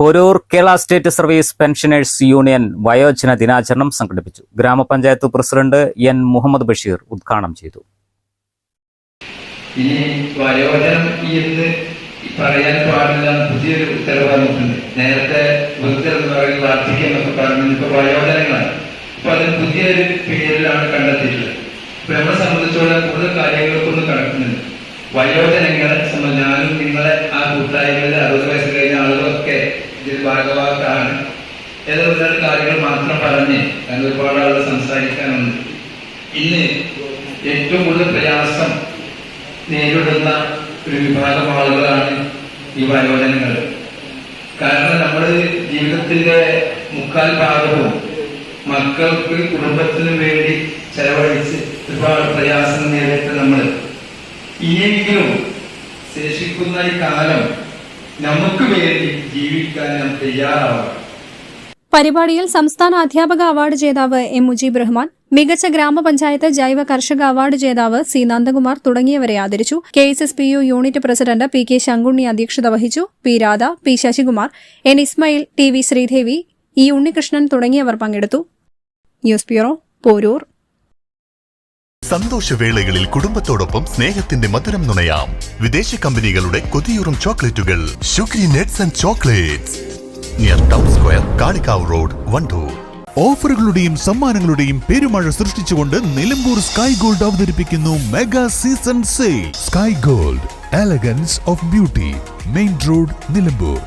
Poroor Kerala state service pensioners union വയോജന ദിനാചരണം സംഘടിപ്പിച്ചു. ഗ്രാമപഞ്ചായത്ത് പ്രസിഡന്റ് എൻ മുഹമ്മദ് ബഷീർ ഉദ്ഘാടനം ചെയ്തു. ഇനി വയോജനം എന്ന് പറയാൻ പാടില്ല പുതിയൊരു ഉത്തരവ് നേരത്തെ വൃദ്ധർ എന്ന് പറയുന്ന വാർദ്ധക്യം പറഞ്ഞത് ഇപ്പൊ വയോജനങ്ങളാണ്. പുതിയൊരു പേരിലാണ് കണ്ടെത്തിയിട്ടുള്ളത്. ഇപ്പൊ നമ്മളെ സംബന്ധിച്ചോളം കൂടുതൽ കാര്യങ്ങൾക്കൊന്നും കടക്കുന്നുണ്ട് വയോജനങ്ങളെ സംബന്ധിച്ച് ഞാനും നിങ്ങളെ ആ കൂട്ടായ്മയിലെ അറുപത് വയസ്സ് ഒരുപാട് കാര്യങ്ങൾ മാത്രം പറഞ്ഞ് കാരണം ഒരുപാട് ആളുകൾ സംസാരിക്കാനുണ്ട്. ഇന്ന് ഏറ്റവും കൂടുതൽ പ്രയാസം നേരിടുന്ന ഒരു വിഭാഗം ആളുകളാണ് ഈ വയോജനങ്ങൾ. കാരണം നമ്മൾ ജീവിതത്തിന്റെ മുക്കാൽ ഭാഗവും മക്കൾക്ക് കുടുംബത്തിനും വേണ്ടി ചെലവഴിച്ച് ഒരുപാട് പ്രയാസം നേരിട്ട് നമ്മൾ ഇനിയെങ്കിലും ശേഷിക്കുന്ന ഈ കാലം നമുക്ക് വേണ്ടി ജീവിക്കാൻ നാം തയ്യാറാവണം. പരിപാടിയിൽ സംസ്ഥാന അധ്യാപക അവാർഡ് ജേതാവ് എം മുജീബ് റഹ്മാൻ മികച്ച ഗ്രാമപഞ്ചായത്ത് ജൈവ കർഷക അവാർഡ് ജേതാവ് സി നന്ദകുമാർ തുടങ്ങിയവരെ ആദരിച്ചു. K S S P U unit president P K Sankunni അധ്യക്ഷത വഹിച്ചു. P Radha P Sasikumar N Ismail T V Sreedevi E Unnikrishnan തുടങ്ങിയവർ പങ്കെടുത്തു. News bureau Poroor. സന്തോഷവേളകളിൽ കുടുംബത്തോടൊപ്പം സ്നേഹത്തിന്റെ മധുരം നുണയാം. വിദേശ കമ്പനികളുടെ കൊതിയൂറും ചോക്ലേറ്റുകൾ. Nets and chocolates. Near town square Kalikavu road Wandoor ഓഫറുകളുടെയും സമ്മാനങ്ങളുടെയും പെരുമഴ സൃഷ്ടിച്ചുകൊണ്ട് നിലമ്പൂർ സ്കൈ ഗോൾഡ് അവതരിപ്പിക്കുന്നു mega season sale sky gold elegance of beauty main road Nilambur